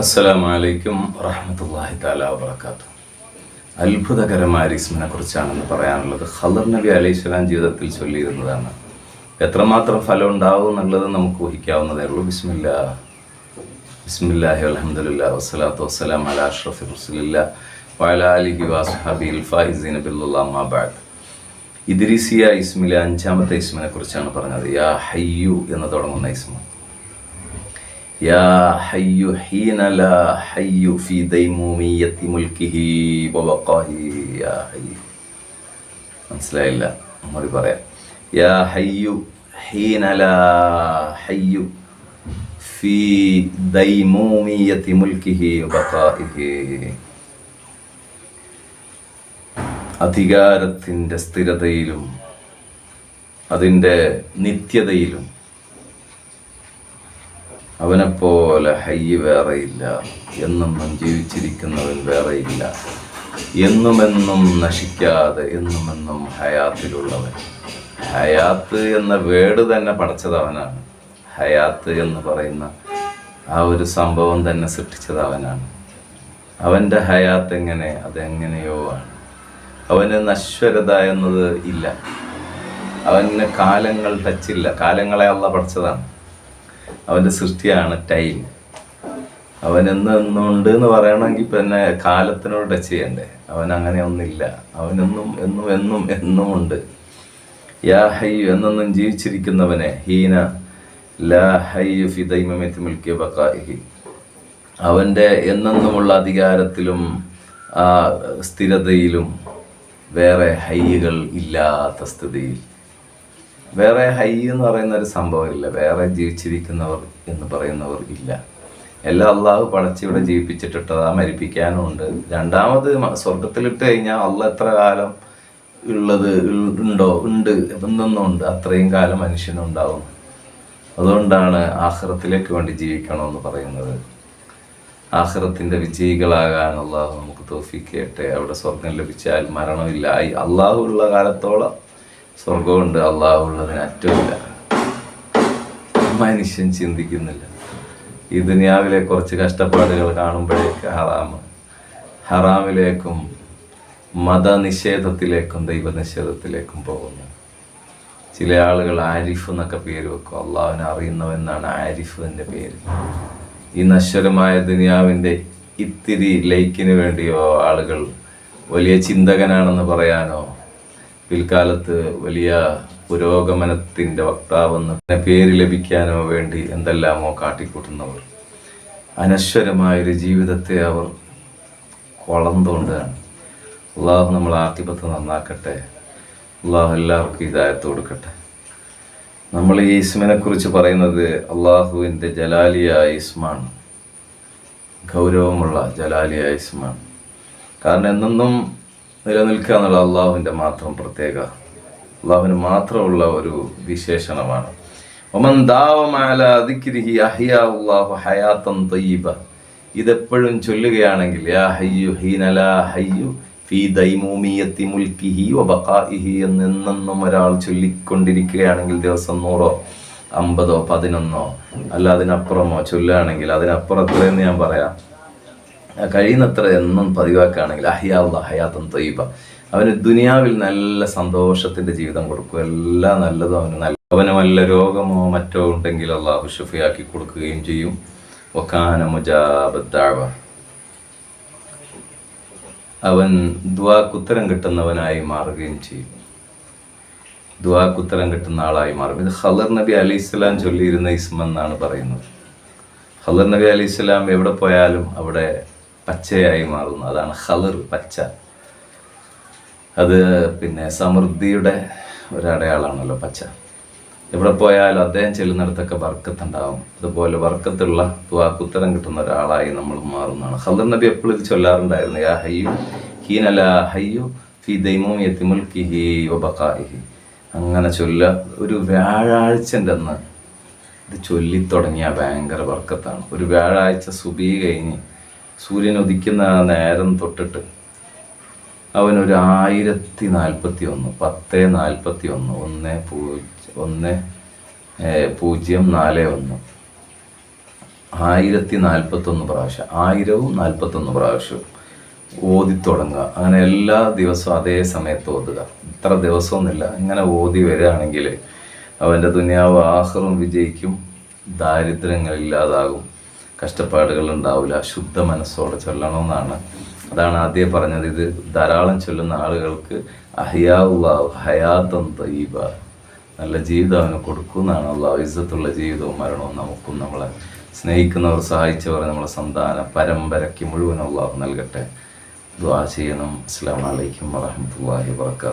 അസ്സലാമു അലൈക്കും വറഹമത്തല്ലാഹി താല വാത്തു അത്ഭുതകരമായ ഇസ്മിനെ കുറിച്ചാണെന്ന് പറയാനുള്ളത് ഖദർ നബി അലൈഹി സ്വലാം ജീവിതത്തിൽ ചൊല്ലിയിരുന്നതാണ്. എത്രമാത്രം ഫലം ഉണ്ടാവും എന്നുള്ളത് നമുക്ക് ഊഹിക്കാവുന്നതേ ഉള്ളൂ. ബിസ്മില്ല. ബിസ്മില്ലാഹി അലഹമുല്ല വസ്സലാത്തു വസ്സലാം അല അഷ്റഫി മുസ്ലില്ല വഅല വാസ്ഹാബി ഇൽഫാഹിസീൻ ഫായിസീന ബില്ലാ ബാദ് ഇദ്രീസിയ ഇസ്മിലെ അഞ്ചാമത്തെ ഇസ്മിനെ കുറിച്ചാണ് പറഞ്ഞത്. യാ ഹയ്യു എന്ന് തുടങ്ങുന്ന ഇസ്മ. يا حي حين لا حي في ديمومية ملكه وبقائه يا حي മനസ്സിലായില്ല ഒന്നുകൂടി പറയാം യാ ഹയ്യു ഹീന ലാ ഹയ്യു ഫി ദൈമൂമിയത്തി മുൽക്കിഹി ബഖാഇഹി അധികാരത്തിൻ്റെ സ്ഥിരതയിലും അതിൻ്റെ നിത്യതയിലും അവനെപ്പോലെ ഹയ്യ് വേറെയില്ല. എന്നും എന്നെന്നും ജീവിച്ചിരിക്കുന്നവൻ വേറെയില്ല. എന്നുമെന്നും നശിക്കാതെ എന്നുമെന്നും ഹയാത്തിലുള്ളവൻ. ഹയാത്ത് എന്ന വേട് തന്നെ പഠിച്ചത് അവനാണ് ഹയാത്ത് എന്ന് പറയുന്ന ആ ഒരു സംഭവം തന്നെ സൃഷ്ടിച്ചത് അവനാണ് അവന്റെ ഹയാത്ത് എങ്ങനെ? അതെങ്ങനെയോ ആണ്. അവന് നശ്വരത എന്നത് ഇല്ല. അവന് കാലങ്ങൾ ടച്ചില്ല കാലങ്ങളെ അള്ള പഠിച്ചതാണ് അവന്റെ സൃഷ്ടിയാണ് ടൈം. അവൻ എന്ന് എന്നുണ്ട് എന്ന് പറയണമെങ്കിൽ പിന്നെ കാലത്തിനോട് ടച്ച് ചെയ്യണ്ടേ? അവൻ അങ്ങനെ ഒന്നില്ല അവനെന്നും എന്നും എന്നും എന്നും ഉണ്ട്. യാ ഹയ്യു എന്നെന്നും ജീവിച്ചിരിക്കുന്നവനെ ഹീന ലാ ഹയ്യു ഫി ദൈമമെത്തി മിൽക്കിയ ബക്കാഹി അവന്റെ എന്നെന്നുമുള്ള അധികാരത്തിലും ആ സ്ഥിരതയിലും വേറെ ഹയ്യുകൾ ഇല്ലാത്ത സ്ഥിതിയിൽ. വേറെ ഹൈ എന്ന് പറയുന്ന ഒരു സംഭവമില്ല. വേറെ ജീവിച്ചിരിക്കുന്നവർ എന്ന് പറയുന്നവർ ഇല്ല. എല്ലാം അള്ളാഹു പടച്ച് ഇവിടെ ജീവിപ്പിച്ചിട്ടിട്ടതാ മരിപ്പിക്കാനും ഉണ്ട്. രണ്ടാമത് സ്വർഗത്തിലിട്ട് കഴിഞ്ഞാൽ അള്ള എത്ര കാലം ഉള്ളത് ഉണ്ടോ? ഉണ്ട്. ഉണ്ട്. അത്രയും കാലം മനുഷ്യനുണ്ടാവും അതുകൊണ്ടാണ് ആഹ്റത്തിലേക്ക് വേണ്ടി ജീവിക്കണമെന്ന് പറയുന്നത്. ആഹ്റത്തിന്റെ വിജയികളാകാൻ അള്ളാഹു നമുക്ക് തോഫിക്കട്ടെ അവിടെ സ്വർഗം ലഭിച്ചാൽ മരണമില്ല അള്ളാഹു ഉള്ള കാലത്തോളം സ്വർഗമുണ്ട് അള്ളാഹുള്ളതിന് അറ്റമില്ല. മനുഷ്യൻ ചിന്തിക്കുന്നില്ല. ഈ ദുനിയാവിലെ കുറച്ച് കഷ്ടപ്പാടുകൾ കാണുമ്പോഴേക്ക് ഹറാമ്. ഹറാമിലേക്കും മതനിഷേധത്തിലേക്കും ദൈവനിഷേധത്തിലേക്കും പോകുന്നു. ചില ആളുകൾ ആരിഫ് എന്നൊക്കെ പേര് വെക്കും. അള്ളാഹുവിനെ അറിയുന്നവെന്നാണ് എന്റെ പേര്. ഈ നശ്വരമായ ദുനിയാവിന്റെ ഇത്തിരി ലൈക്കിന് വേണ്ടിയോ ആളുകൾ വലിയ ചിന്തകനാണെന്ന് പറയാനോ പിൽക്കാലത്ത് വലിയ പുരോഗമനത്തിന്റെ വക്താവെന്ന് പേര് ലഭിക്കാനോ വേണ്ടി എന്തെല്ലാമോ കാട്ടിക്കൂട്ടുന്നവർ. അനശ്വരമായൊരു ജീവിതത്തെ അവർ കൊളന്തുകൊണ്ടാണ് തോണ്ടുകയാണ് അള്ളാഹു നമ്മൾ ആധിപത്യം നന്നാക്കട്ടെ. അള്ളാഹു എല്ലാവർക്കും ഇതായത്ത് കൊടുക്കട്ടെ. നമ്മൾ ഈ ഇസ്മിനെ കുറിച്ച് പറയുന്നത് അള്ളാഹുവിന്റെ ജലാലിയായ ഇസ്മാണ്. ഗൗരവമുള്ള ജലാലിയായ ഇസ്മാണ്. കാരണം എന്നെന്നും നിലനിൽക്കുക എന്നുള്ള അള്ളാഹുവിന്റെ മാത്രം പ്രത്യേക. അള്ളാഹുവിന് മാത്രമുള്ള ഒരു വിശേഷണമാണ്. ഇതെപ്പോഴും ചൊല്ലുകയാണെങ്കിൽ യാ ഹയ്യു ദൈമൂമിയത്തി മുൽക്കിഹി എന്നെന്നും ഒരാൾ ചൊല്ലിക്കൊണ്ടിരിക്കുകയാണെങ്കിൽ ദിവസം നൂറോ അമ്പതോ പതിനൊന്നോ അല്ല അതിനപ്പുറമോ ചൊല്ലുകയാണെങ്കിൽ അതിനപ്പുറത്തിലെന്ന് ഞാൻ പറയാം. കഴിയുന്നത്ര എന്നും പതിവാക്കുകയാണെങ്കിൽ അഹിയാവുള്ള ഹയാത്തം തൊയ്യബ. അവന് ദുനിയാവിൽ നല്ല സന്തോഷത്തിന്റെ ജീവിതം കൊടുക്കും. എല്ലാ നല്ലതും അവന് നല്ല അവന് വല്ല രോഗമോ മറ്റോ ഉണ്ടെങ്കിൽ അള്ളാഹു ഷുഫിയാക്കി കൊടുക്കുകയും ചെയ്യും. ഒക്കാന മുജാബദ്ദാവ അവൻ ദ്വാക്കുത്തരം കിട്ടുന്നവനായി മാറുകയും ചെയ്യും. ദ്വാക്കുത്തരം കിട്ടുന്ന ആളായി മാറും. ഇത് ഹലർ നബി അലി ഇസ്ലാം ചൊല്ലിയിരുന്ന ഇസ്മെന്നാണ് പറയുന്നത്. ഹലർ നബി അലി ഇസ്ലാം എവിടെ പോയാലും അവിടെ പച്ചയായി മാറുന്നു. അതാണ് ഖലർ പച്ച. അത് പിന്നെ സമൃദ്ധിയുടെ ഒരടയാളാണല്ലോ പച്ച. എവിടെ പോയാലും അദ്ദേഹം ചെല്ലുന്നിടത്തൊക്കെ വർക്കത്തുണ്ടാവും. അതുപോലെ വർക്കത്തുള്ള ദ്വാക്കുത്തരം കിട്ടുന്ന ഒരാളായി നമ്മൾ മാറുന്നതാണ്. ഖലർ നബി എപ്പോഴും ഇത് ചൊല്ലാറുണ്ടായിരുന്നു. യാ ഹയ്യു ഹീനല ഹയ്യു ഫി ദൈമോം യത്തിമുൽക്കിഹി വബഖാഇഹി അങ്ങനെ ചൊല്ല ഒരു വ്യാഴാഴ്ചന്റെ അന്ന് ഇത് ചൊല്ലിത്തുടങ്ങിയ ഭയങ്കര വർക്കത്താണ്. ഒരു വ്യാഴാഴ്ച സുബി കഴിഞ്ഞ് സൂര്യൻ ഉദിക്കുന്ന ആ നേരം തൊട്ടിട്ട് അവനൊരു ആയിരത്തി നാൽപ്പത്തി ഒന്ന് പത്ത് നാൽപ്പത്തി ഒന്ന് ഒന്ന് പൂജ്യം ഒന്ന് പൂജ്യം നാല് ഒന്ന്. ആയിരത്തി നാൽപ്പത്തൊന്ന് പ്രാവശ്യം ആയിരവും നാൽപ്പത്തൊന്ന് പ്രാവശ്യവും ഓതി തുടങ്ങുക. അങ്ങനെ എല്ലാ ദിവസവും അതേ സമയത്ത് ഓതുക. ഇത്ര ദിവസമൊന്നുമില്ല. ഇങ്ങനെ ഓതി വരികയാണെങ്കിൽ അവന്റെ ദുനിയാവ് ആഹ്റും വിജയിക്കും ദാരിദ്ര്യങ്ങൾ ഇല്ലാതാകും കഷ്ടപ്പാടുകൾ ഉണ്ടാവില്ല ശുദ്ധ മനസ്സോടെ ചൊല്ലണമെന്നാണ് അതാണ് ആദ്യം പറഞ്ഞത്. ഇത് ധാരാളം ചൊല്ലുന്ന ആളുകൾക്ക് അഹിയാവുവാവ് ഹയാത്തം തയ്യബ. നല്ല ജീവിതം അവന് കൊടുക്കുമെന്നാണ് അള്ളാഹ്. ഇസ്സത്തുള്ള ജീവിതവും മരണവും നമുക്കും നമ്മളെ സ്നേഹിക്കുന്നവർ സഹായിച്ചവർ നമ്മളെ സന്താന പരമ്പരയ്ക്ക് മുഴുവൻ അള്ളാഹു നൽകട്ടെ. ദ്വാ ചെയ്യണം. അസ്സാം വലൈക്കും വാഹമത്തല്ലാഹി വാത്തു